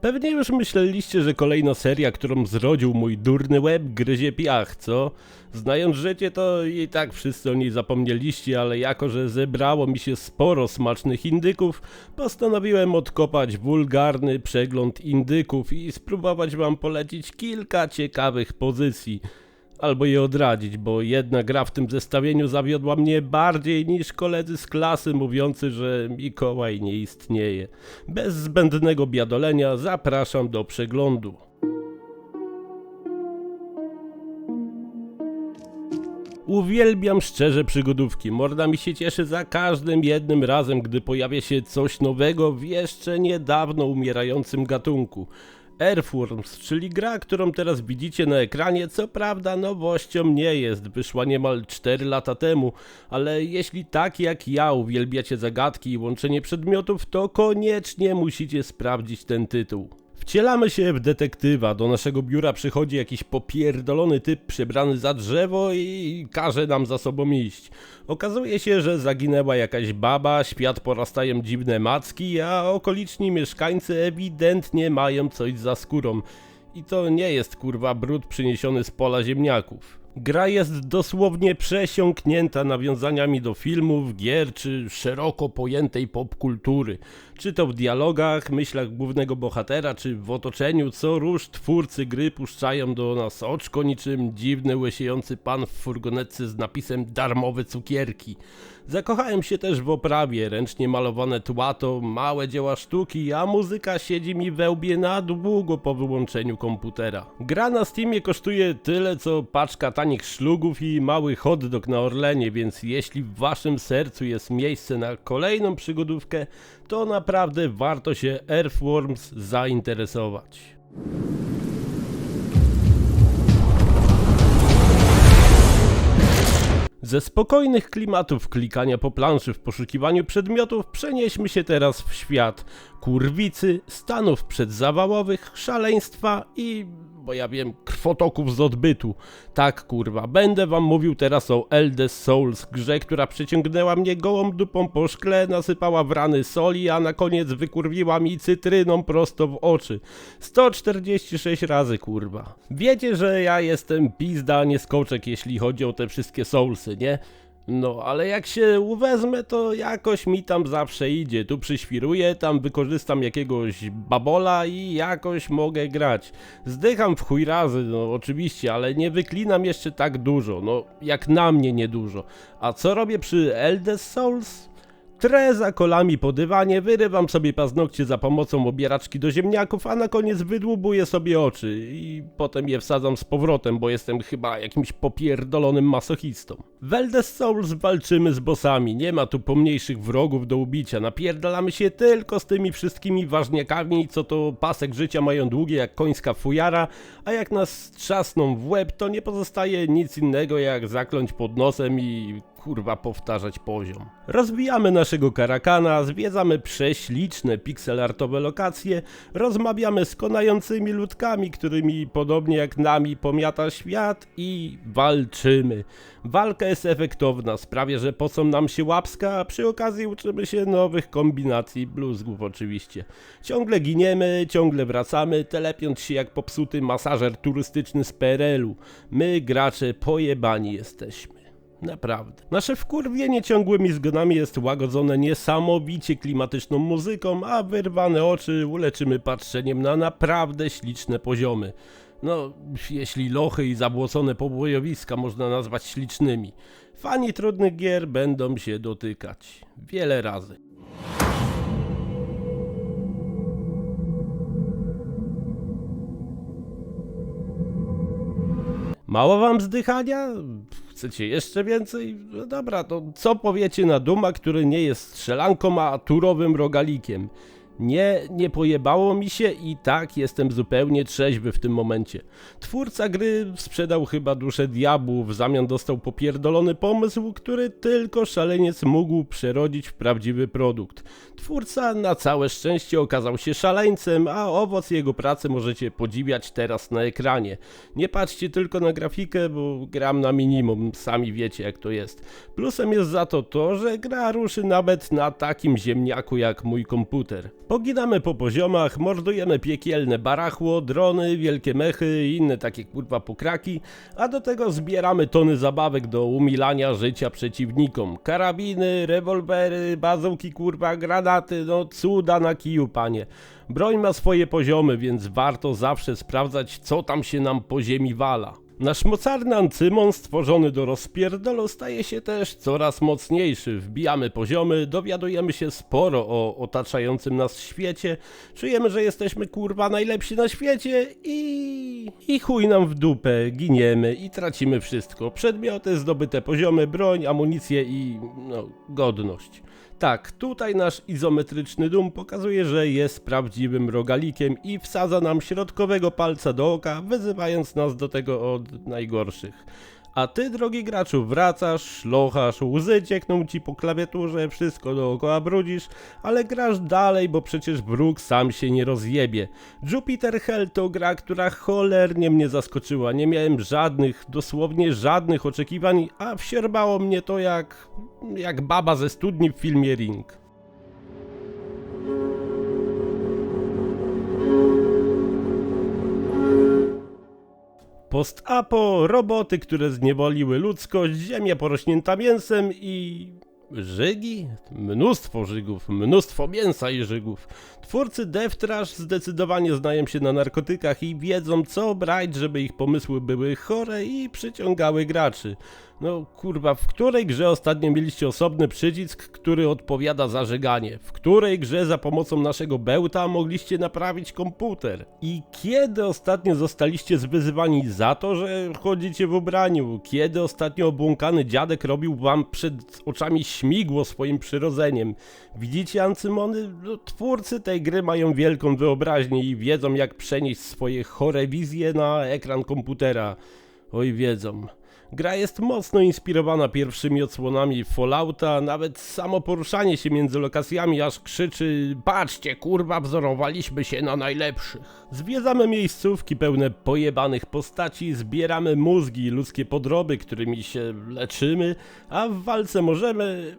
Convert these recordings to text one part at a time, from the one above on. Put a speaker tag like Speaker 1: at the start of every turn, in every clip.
Speaker 1: Pewnie już myśleliście, że kolejna seria, którą zrodził mój durny łeb, gryzie piach, co? Znając życie, to i tak wszyscy o niej zapomnieliście, ale jako, że zebrało mi się sporo smacznych indyków, postanowiłem odkopać wulgarny przegląd indyków i spróbować wam polecić kilka ciekawych pozycji. Albo je odradzić, bo jedna gra w tym zestawieniu zawiodła mnie bardziej niż koledzy z klasy mówiący, że Mikołaj nie istnieje. Bez zbędnego biadolenia zapraszam do przeglądu. Uwielbiam szczerze przygodówki. Morda mi się cieszy za każdym jednym razem, gdy pojawia się coś nowego w jeszcze niedawno umierającym gatunku. Earthworms, czyli gra, którą teraz widzicie na ekranie, co prawda nowością nie jest, wyszła niemal 4 lata temu, ale jeśli tak jak ja uwielbiacie zagadki i łączenie przedmiotów, to koniecznie musicie sprawdzić ten tytuł. Wcielamy się w detektywa. Do naszego biura przychodzi jakiś popierdolony typ przebrany za drzewo i każe nam za sobą iść. Okazuje się, że zaginęła jakaś baba, świat porastają dziwne macki, a okoliczni mieszkańcy ewidentnie mają coś za skórą. I to nie jest kurwa brud przyniesiony z pola ziemniaków. Gra jest dosłownie przesiąknięta nawiązaniami do filmów, gier czy szeroko pojętej popkultury. Czy to w dialogach, myślach głównego bohatera, czy w otoczeniu, co róż twórcy gry puszczają do nas oczko niczym dziwny łysiejący pan w furgonetce z napisem darmowe cukierki. Zakochałem się też w oprawie, ręcznie malowane tła to małe dzieła sztuki, a muzyka siedzi mi we łbie na długo po wyłączeniu komputera. Gra na Steamie kosztuje tyle co paczka tanich szlugów i mały hot dog na Orlenie, więc jeśli w waszym sercu jest miejsce na kolejną przygodówkę, to naprawdę warto się Earthworms zainteresować. Ze spokojnych klimatów klikania po planszy w poszukiwaniu przedmiotów przenieśmy się teraz w świat kurwicy, stanów przedzawałowych, szaleństwa i, bo ja wiem, krwotoków z odbytu. Tak kurwa, będę wam mówił teraz o Eldest Souls, grze, która przyciągnęła mnie gołą dupą po szkle, nasypała w rany soli, a na koniec wykurwiła mi cytryną prosto w oczy. 146 razy kurwa. Wiecie, że ja jestem pizda, nie skoczek, jeśli chodzi o te wszystkie Soulsy, nie? No, ale jak się uwezmę, to jakoś mi tam zawsze idzie. Tu przyświruję, tam wykorzystam jakiegoś babola i jakoś mogę grać. Zdycham w chuj razy, no oczywiście, ale nie wyklinam jeszcze tak dużo. No, jak na mnie niedużo. A co robię przy Eldest Souls? Trę za kolami po dywanie, wyrywam sobie paznokcie za pomocą obieraczki do ziemniaków, a na koniec wydłubuję sobie oczy i potem je wsadzam z powrotem, bo jestem chyba jakimś popierdolonym masochistą. W Eldest Souls walczymy z bossami, nie ma tu pomniejszych wrogów do ubicia, napierdalamy się tylko z tymi wszystkimi ważniakami, co to pasek życia mają długie jak końska fujara, a jak nas trzasną w łeb, to nie pozostaje nic innego jak zakląć pod nosem i kurwa powtarzać poziom. Rozwijamy naszego karakana, zwiedzamy prześliczne pixelartowe lokacje, rozmawiamy z konającymi ludkami, którymi podobnie jak nami pomiata świat i walczymy. Walka jest efektowna, sprawia, że pocą nam się łapska, a przy okazji uczymy się nowych kombinacji bluzgów oczywiście. Ciągle giniemy, ciągle wracamy, telepiąc się jak popsuty masażer turystyczny z PRL-u. My, gracze, pojebani jesteśmy. Naprawdę. Nasze wkurwienie ciągłymi zgonami jest łagodzone niesamowicie klimatyczną muzyką, a wyrwane oczy uleczymy patrzeniem na naprawdę śliczne poziomy. No, jeśli lochy i zabłocone pobojowiska można nazwać ślicznymi. Fani trudnych gier będą się dotykać. Wiele razy. Mało wam zdychania? Chcecie jeszcze więcej? No dobra, to co powiecie na Duma, który nie jest strzelanką, a turowym rogalikiem? Nie, nie pojebało mi się i tak jestem zupełnie trzeźwy w tym momencie. Twórca gry sprzedał chyba duszę diabłu, w zamian dostał popierdolony pomysł, który tylko szaleniec mógł przerodzić w prawdziwy produkt. Twórca na całe szczęście okazał się szaleńcem, a owoc jego pracy możecie podziwiać teraz na ekranie. Nie patrzcie tylko na grafikę, bo gram na minimum, sami wiecie jak to jest. Plusem jest za to to, że gra ruszy nawet na takim ziemniaku jak mój komputer. Poginamy po poziomach, mordujemy piekielne barachło, drony, wielkie mechy i inne takie kurwa pokraki, a do tego zbieramy tony zabawek do umilania życia przeciwnikom. Karabiny, rewolwery, bazuki kurwa, granaty, no cuda na kiju panie. Broń ma swoje poziomy, więc warto zawsze sprawdzać co tam się nam po ziemi wala. Nasz mocarny ancymon stworzony do rozpierdolu staje się też coraz mocniejszy. Wbijamy poziomy, dowiadujemy się sporo o otaczającym nas świecie, czujemy, że jesteśmy kurwa najlepsi na świecie i... i chuj nam w dupę, giniemy i tracimy wszystko. Przedmioty, zdobyte poziomy, broń, amunicję i... no, godność. Tak, tutaj nasz izometryczny dum pokazuje, że jest prawdziwym rogalikiem i wsadza nam środkowego palca do oka, wyzywając nas do tego od najgorszych. A ty, drogi graczu, wracasz, szlochasz, łzy ciekną ci po klawiaturze, wszystko dookoła brudzisz, ale grasz dalej, bo przecież wróg sam się nie rozjebie. Jupiter Hell to gra, która cholernie mnie zaskoczyła. Nie miałem żadnych, dosłownie żadnych oczekiwań, a wsiorbało mnie to jak... jak baba ze studni w filmie Ring. Post-apo, roboty, które zniewoliły ludzkość, ziemia porośnięta mięsem i... Żygi? Mnóstwo żygów, mnóstwo mięsa i żygów. Twórcy Death Trash zdecydowanie znają się na narkotykach i wiedzą co brać, żeby ich pomysły były chore i przyciągały graczy. No kurwa, w której grze ostatnio mieliście osobny przycisk, który odpowiada za żeganie? W której grze za pomocą naszego bełta mogliście naprawić komputer? I kiedy ostatnio zostaliście zwyzywani za to, że chodzicie w ubraniu? Kiedy ostatnio obłąkany dziadek robił wam przed oczami śmigło swoim przyrodzeniem? Widzicie ancymony? No, twórcy tej gry mają wielką wyobraźnię i wiedzą jak przenieść swoje chore wizje na ekran komputera. Oj wiedzą. Gra jest mocno inspirowana pierwszymi odsłonami Fallouta, nawet samo poruszanie się między lokacjami aż krzyczy Patrzcie kurwa, wzorowaliśmy się na najlepszych. Zwiedzamy miejscówki pełne pojebanych postaci, zbieramy mózgi ludzkie podroby, którymi się leczymy, a w walce możemy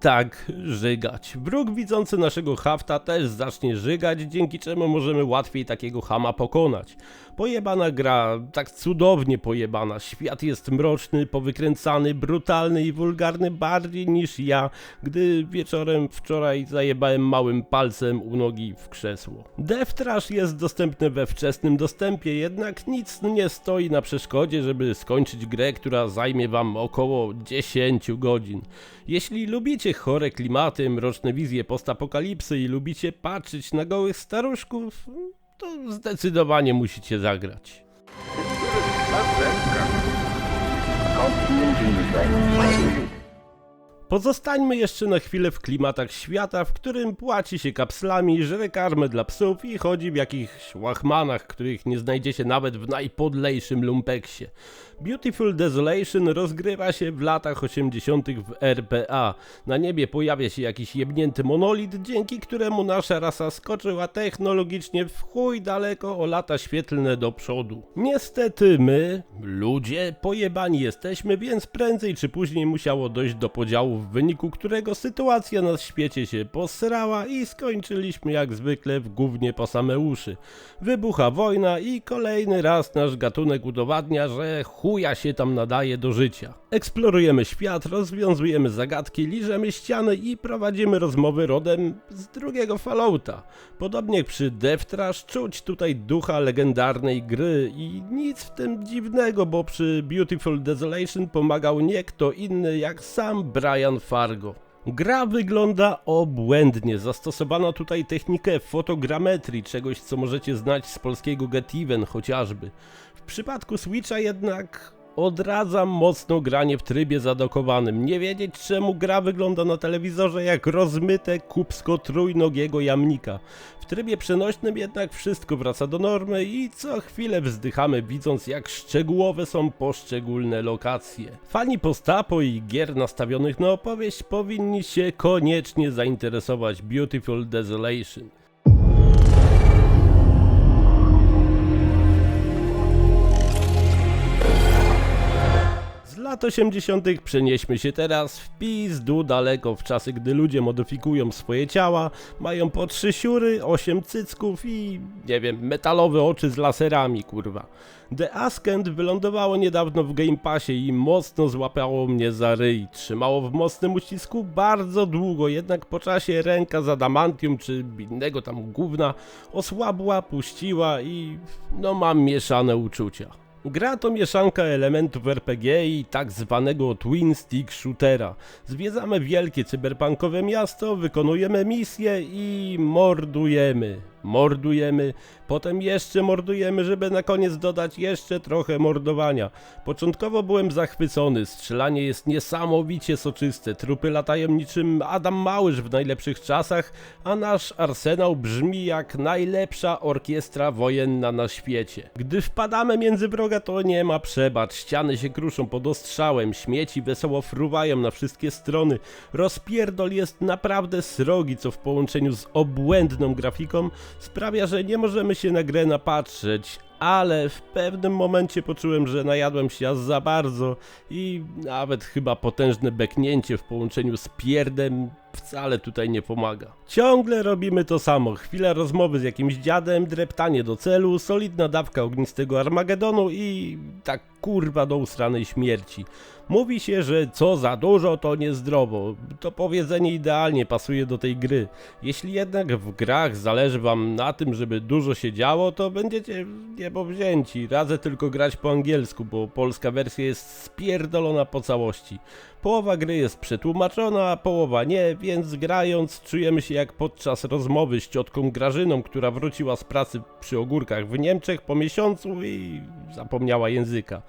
Speaker 1: tak, żygać. Wróg widzący naszego hafta też zacznie żygać, dzięki czemu możemy łatwiej takiego hama pokonać. Pojebana gra, tak cudownie pojebana. Świat jest mroczny, powykręcany, brutalny i wulgarny bardziej niż ja, gdy wieczorem wczoraj zajebałem małym palcem u nogi w krzesło. Death Trash jest dostępny we wczesnym dostępie, jednak nic nie stoi na przeszkodzie, żeby skończyć grę, która zajmie wam około 10 godzin. Jeśli lubicie chore klimaty, mroczne wizje postapokalipsy i lubicie patrzeć na gołych staruszków, to zdecydowanie musicie zagrać. Pozostańmy jeszcze na chwilę w klimatach świata, w którym płaci się kapslami, żre karmę dla psów i chodzi w jakichś łachmanach, których nie znajdziecie nawet w najpodlejszym lumpeksie. Beautiful Desolation rozgrywa się w latach 80. w RPA. Na niebie pojawia się jakiś jebnięty monolit, dzięki któremu nasza rasa skoczyła technologicznie w chuj daleko o lata świetlne do przodu. Niestety my, ludzie, pojebani jesteśmy, więc prędzej czy później musiało dojść do podziału, w wyniku którego sytuacja na świecie się posrała i skończyliśmy jak zwykle w gównie po same uszy. Wybucha wojna i kolejny raz nasz gatunek udowadnia, że chuja się tam nadaje do życia. Eksplorujemy świat, rozwiązujemy zagadki, liżemy ściany i prowadzimy rozmowy rodem z drugiego Fallouta. Podobnie jak przy Death czuć tutaj ducha legendarnej gry i nic w tym dziwnego, bo przy Beautiful Desolation pomagał nie kto inny jak sam Brian Fargo. Gra wygląda obłędnie. Zastosowano tutaj technikę fotogrametrii, czegoś co możecie znać z polskiego Get Even chociażby. W przypadku Switcha jednak odradzam mocno granie w trybie zadokowanym. Nie wiedzieć czemu gra wygląda na telewizorze jak rozmyte kubsko trójnogiego jamnika. W trybie przenośnym jednak wszystko wraca do normy i co chwilę wzdychamy widząc jak szczegółowe są poszczególne lokacje. Fani postapo i gier nastawionych na opowieść powinni się koniecznie zainteresować Beautiful Desolation. Lat 80. przenieśmy się teraz w pizdu daleko w czasy, gdy ludzie modyfikują swoje ciała, mają po trzy siury, osiem cycków i nie wiem, metalowe oczy z laserami, kurwa. The Askent wylądowało niedawno w Game Passie i mocno złapało mnie za ryj. Trzymało w mocnym uścisku bardzo długo, jednak po czasie ręka z adamantium czy innego tam gówna osłabła, puściła i no mam mieszane uczucia. Gra to mieszanka elementów RPG i tak zwanego twin stick shootera. Zwiedzamy wielkie cyberpunkowe miasto, wykonujemy misje i mordujemy. Mordujemy, potem jeszcze mordujemy, żeby na koniec dodać jeszcze trochę mordowania. Początkowo byłem zachwycony, strzelanie jest niesamowicie soczyste, trupy latają niczym Adam Małysz w najlepszych czasach, a nasz arsenał brzmi jak najlepsza orkiestra wojenna na świecie. Gdy wpadamy między wroga to nie ma przebacz, ściany się kruszą pod ostrzałem, śmieci wesoło fruwają na wszystkie strony, rozpierdol jest naprawdę srogi, co w połączeniu z obłędną grafiką sprawia, że nie możemy się na grę napatrzeć, ale w pewnym momencie poczułem, że najadłem się aż za bardzo i nawet chyba potężne beknięcie w połączeniu z pierdem wcale tutaj nie pomaga. Ciągle robimy to samo. Chwila rozmowy z jakimś dziadem, dreptanie do celu, solidna dawka ognistego Armagedonu i tak kurwa do usranej śmierci. Mówi się, że co za dużo to niezdrowo. To powiedzenie idealnie pasuje do tej gry. Jeśli jednak w grach zależy wam na tym, żeby dużo się działo, to będziecie niebowzięci. Radzę tylko grać po angielsku, bo polska wersja jest spierdolona po całości. Połowa gry jest przetłumaczona, a połowa nie, więc grając czujemy się jak podczas rozmowy z ciotką Grażyną, która wróciła z pracy przy ogórkach w Niemczech po miesiącu i zapomniała języka.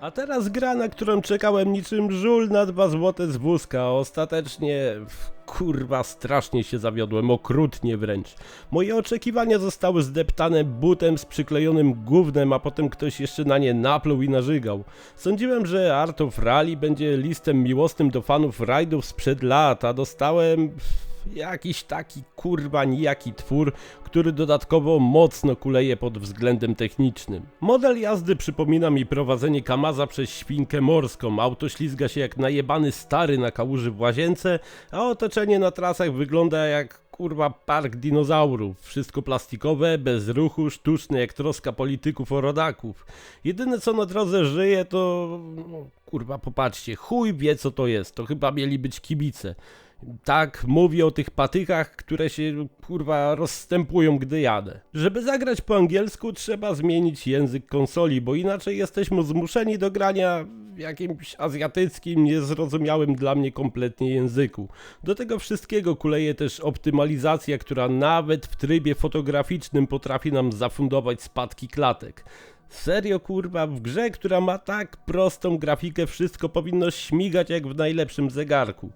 Speaker 1: A teraz gra, na którą czekałem niczym żul na dwa złote z wózka, ostatecznie kurwa strasznie się zawiodłem, okrutnie wręcz. Moje oczekiwania zostały zdeptane butem z przyklejonym gównem, a potem ktoś jeszcze na nie napluł i narzygał. Sądziłem, że Art of Rally będzie listem miłosnym do fanów rajdów sprzed lat, a dostałem jakiś taki kurwa nijaki twór, który dodatkowo mocno kuleje pod względem technicznym. Model jazdy przypomina mi prowadzenie Kamaza przez świnkę morską. Auto ślizga się jak najebany stary na kałuży w łazience, a otoczenie na trasach wygląda jak kurwa park dinozaurów. Wszystko plastikowe, bez ruchu, sztuczne jak troska polityków o rodaków. Jedyne co na drodze żyje to... No, kurwa popatrzcie, chuj wie co to jest. To chyba mieli być kibice. Tak mówię o tych patykach, które się kurwa rozstępują, gdy jadę. Żeby zagrać po angielsku, trzeba zmienić język konsoli, bo inaczej jesteśmy zmuszeni do grania w jakimś azjatyckim, niezrozumiałym dla mnie kompletnie języku. Do tego wszystkiego kuleje też optymalizacja, która nawet w trybie fotograficznym potrafi nam zafundować spadki klatek. Serio kurwa, w grze, która ma tak prostą grafikę, wszystko powinno śmigać jak w najlepszym zegarku.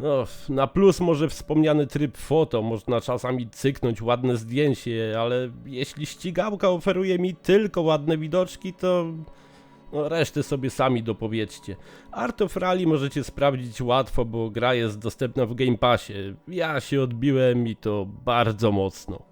Speaker 1: No, na plus może wspomniany tryb foto, można czasami cyknąć ładne zdjęcie, ale jeśli ścigałka oferuje mi tylko ładne widoczki, to no, resztę sobie sami dopowiedzcie. Art of Rally możecie sprawdzić łatwo, bo gra jest dostępna w Game Passie. Ja się odbiłem i to bardzo mocno.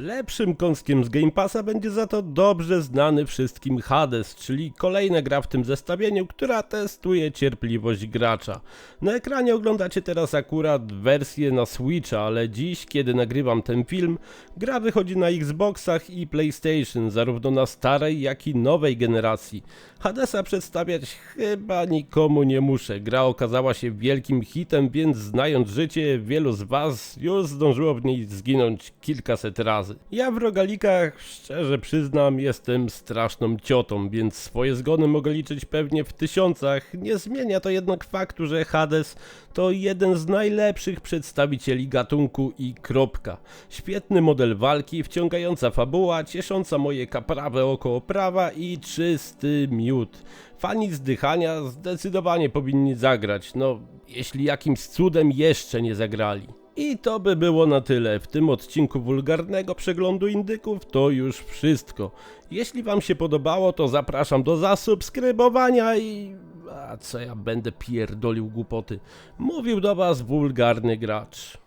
Speaker 1: Lepszym kąskiem z Game Passa będzie za to dobrze znany wszystkim Hades, czyli kolejna gra w tym zestawieniu, która testuje cierpliwość gracza. Na ekranie oglądacie teraz akurat wersję na Switcha, ale dziś, kiedy nagrywam ten film, gra wychodzi na Xboxach i PlayStation, zarówno na starej, jak i nowej generacji. Hadesa przedstawiać chyba nikomu nie muszę. Gra okazała się wielkim hitem, więc znając życie, wielu z was już zdążyło w niej zginąć kilkaset razy. Ja w rogalikach, szczerze przyznam, jestem straszną ciotą, więc swoje zgony mogę liczyć pewnie w tysiącach. Nie zmienia to jednak faktu, że Hades to jeden z najlepszych przedstawicieli gatunku i kropka. Świetny model walki, wciągająca fabuła, ciesząca moje kaprawe oko oprawa i czysty miód. Fani zdychania zdecydowanie powinni zagrać, no jeśli jakimś cudem jeszcze nie zagrali. I to by było na tyle. W tym odcinku wulgarnego przeglądu indyków to już wszystko. Jeśli Wam się podobało, to zapraszam do zasubskrybowania i A co ja będę pierdolił głupoty? Mówił do was wulgarny gracz.